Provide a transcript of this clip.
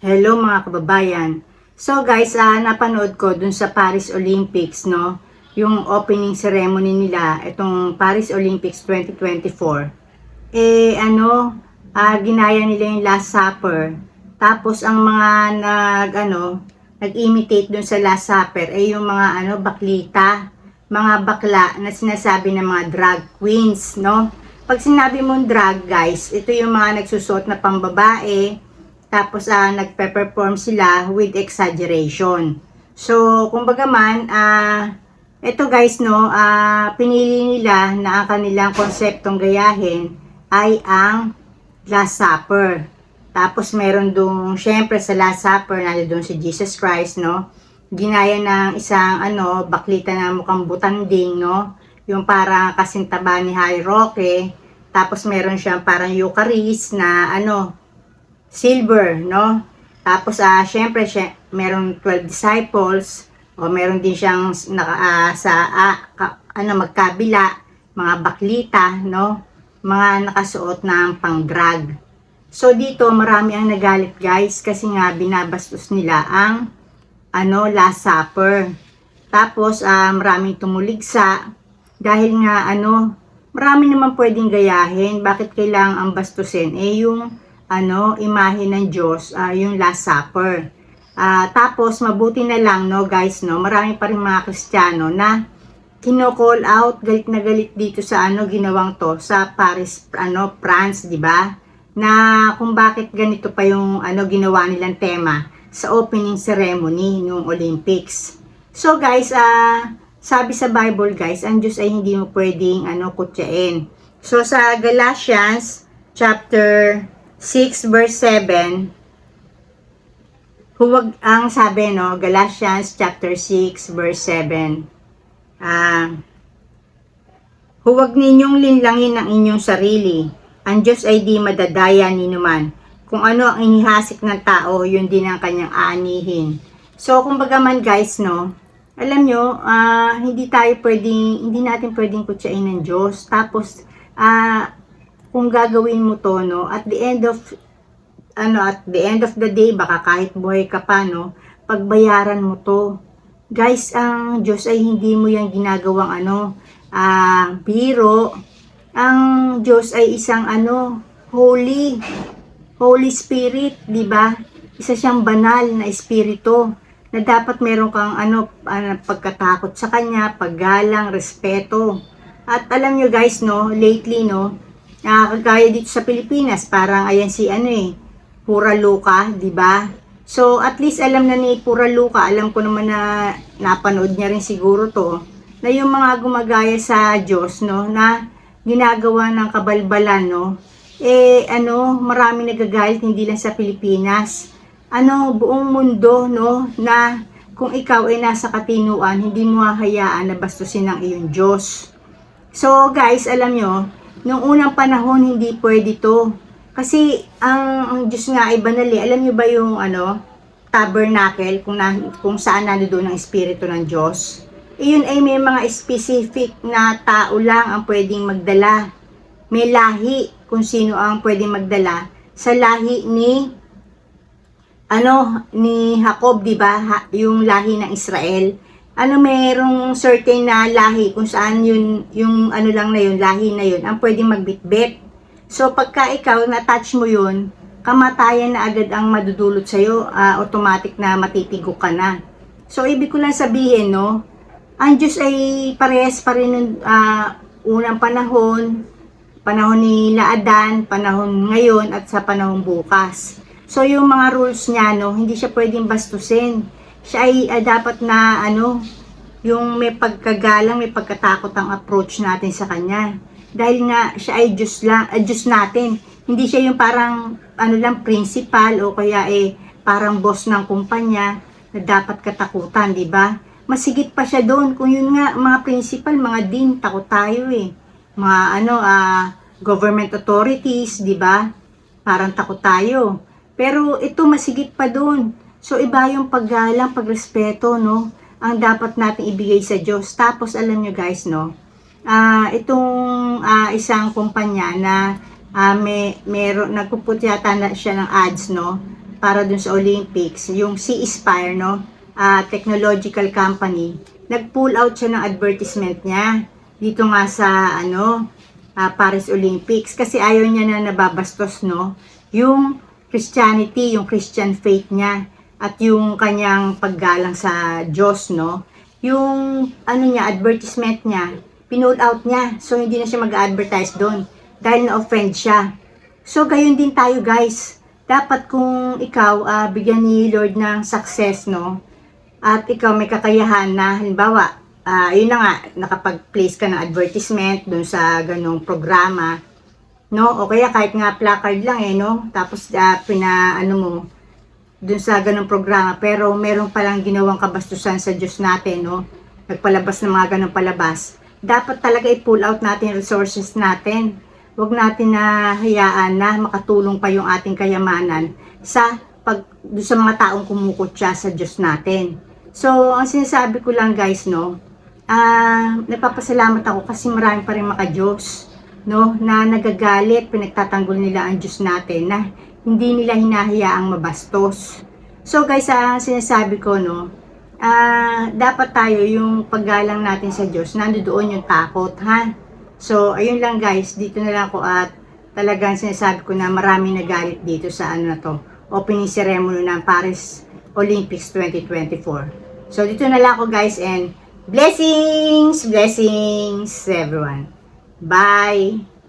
Hello mga kababayan. So guys, ah napanood ko dun sa Paris Olympics, no? Yung opening ceremony nila, itong Paris Olympics 2024. Eh ano, ah ginaya nila yung Last Supper. Tapos ang mga nag ano, nag-imitate dun sa Last Supper ay yung mga ano, baklita, mga bakla na sinasabi ng mga drag queens, no? Pag sinabi mong drag, guys, ito yung mga nagsusot na pambabae, tapos ah nagpe-perform sila with exaggeration. So, kumbaga man, ah ito guys no, ah pinili nila na ang kanilang konseptong gayahin ay ang Last Supper. Tapos meron dong, syempre sa Last Supper, nandoon si Jesus Christ, no? Ginaya ng isang, ano, baklita na mukhang butanding, no? Yung parang kasintaba ni Harry Roque. Tapos meron siyang parang Eucharist na, ano, silver, no? Tapos, ah, syempre, siya, meron 12 disciples, o meron din siyang naka, ah, sa, ah, ka- ano, magkabila, mga baklita, no? Mga nakasuot ng pang-drag. So, dito, marami ang nagalit, guys, kasi nga, binabastos nila ang, ano, Last Supper. Tapos, ah, maraming tumuligsa, dahil nga, ano, marami naman pwedeng gayahin, bakit kailangan ang bastusin? Eh, yung, ano, imahe ng Diyos, ah, yung Last Supper. Ah, tapos, mabuti na lang, no, guys, no, marami pa rin mga Kristiyano na kino-call out, galit na galit dito sa ano, ginawang to, sa Paris, ano, France, di ba? Na kung bakit ganito pa yung, ano, ginawa nilang tema sa opening ceremony ng Olympics. So, guys, ah, sabi sa Bible, guys, ang Diyos ay hindi mo pwedeng, ano, kutyain. So, sa Galatians, chapter 6 verse 7 huwag ang sabi no Galatians chapter 6 verse 7 ah huwag ninyong linlangin ang inyong sarili. Ang Diyos ay di madadaya ni naman. Kung ano ang inihasik ng tao yun din ang kanyang aanihin. So kumbaga man guys no alam nyo ah, hindi tayo pwedeng hindi natin pwedeng kutsain ng Diyos. Tapos ah kung gagawin mo to, no, at the end of, ano, at the end of the day, baka kahit buhay ka pa, no, pagbayaran mo to. Guys, ang Diyos ay hindi mo yan ginagawang, ano, ah, biro. Ang Diyos ay isang, ano, holy, Holy Spirit, di ba? Isa siyang banal na espiritu na dapat meron kang ano, ano pagkatakot sa kanya, paggalang, respeto. At alam nyo guys, no, lately, no, nakakagaya dito sa Pilipinas, parang ayan si ano eh, Pura Luca, di ba? So, at least alam na ni Pura Luca, alam ko naman na napanood niya rin siguro to, na yung mga gumagaya sa Diyos, no, na ginagawa ng kabalbalan, no, eh, ano, marami nagagalit, hindi lang sa Pilipinas. Ano, buong mundo, no, na kung ikaw ay nasa katinuan, hindi mo hahayaan na bastusin ang iyong Diyos. So, guys, alam nyo, Noong unang panahon, hindi pwede to. Kasi, ang, ang Diyos nga ay banal eh. Alam niyo ba yung, ano, tabernacle, kung, na, kung saan nandoon ang Espiritu ng Diyos? Iyon ay may mga specific na tao lang ang pwedeng magdala. May lahi kung sino ang pwedeng magdala. Sa lahi ni, ano, ni Jacob, di ba? Ha, yung lahi ng Israel ano merong certain na lahi kung saan yun yung ano lang na yun lahi na yun ang pwedeng magbitbit. So pagka ikaw na-touch mo yun kamatayan na agad ang madudulot sa iyo automatic na matitigo ka na. So ibig ko lang sabihin no ang Diyos ay parehas pa rin nung ah, unang panahon panahon ni Adan panahon ngayon at sa panahon bukas. So yung mga rules niya no hindi siya pwedeng bastusin siya ay ah, dapat na ano, yung may pagkagalang, may pagkatakot ang approach natin sa kanya. Dahil nga siya ay Diyos, lang, ah, Diyos natin. Hindi siya yung parang ano lang principal o kaya eh parang boss ng kumpanya na dapat katakutan, di ba? Masigit pa siya doon. Kung yun nga, mga principal, mga din, takot tayo eh. Mga ano, ah, government authorities, di ba? Parang takot tayo. Pero ito masigit pa doon. So, iba yung paggalang, pagrespeto, no? Ang dapat natin ibigay sa Diyos. Tapos, alam nyo guys, no? Ah, itong ah, isang kumpanya na ah, may, meron, nagpuput yata na siya ng ads, no? para dun sa Olympics, yung Sea Spire, no? ah, technological company, nag-pull out siya ng advertisement niya dito nga sa ano ah, Paris Olympics kasi ayaw niya na nababastos no yung Christianity, yung Christian faith niya at yung kanyang paggalang sa Diyos no? Yung ano niya advertisement niya pinull out niya. So hindi na siya mag-advertise doon dahil na-offend siya. So gayon din tayo guys. Dapat kung ikaw ah, bigyan ni Lord ng success no? At ikaw may kakayahan na halimbawa ah yun na nga nakapag-place ka ng advertisement dun sa ganong programa no? O kaya kahit nga placard lang eh no? Tapos ah, pina ano mo dun sa ganong programa pero meron palang ginawang kabastusan sa Diyos natin no? Nagpalabas ng mga ganong palabas. Dapat talaga i-pull out natin resources natin. Huwag natin na hayaan na makatulong pa yung ating kayamanan sa pag doon sa mga taong kumukutya sa Diyos natin. So, ang sinasabi ko lang guys, no, ah, nagpapasalamat ako kasi marami pa rin maka-Diyos, no, na nagagalit, pinagtatanggol nila ang Diyos natin, na hindi nila hinahayaang mabastos. So guys, ang sinasabi ko, no, ah, dapat tayo yung paggalang natin sa Diyos, nandoon yung takot, ha? So, ayun lang guys, dito na lang ako at talagang sinasabi ko na maraming nagalit dito sa ano na to, opening ceremony ng Paris Olympics 2024. So, dito na lang ako guys and blessings, blessings everyone. Bye!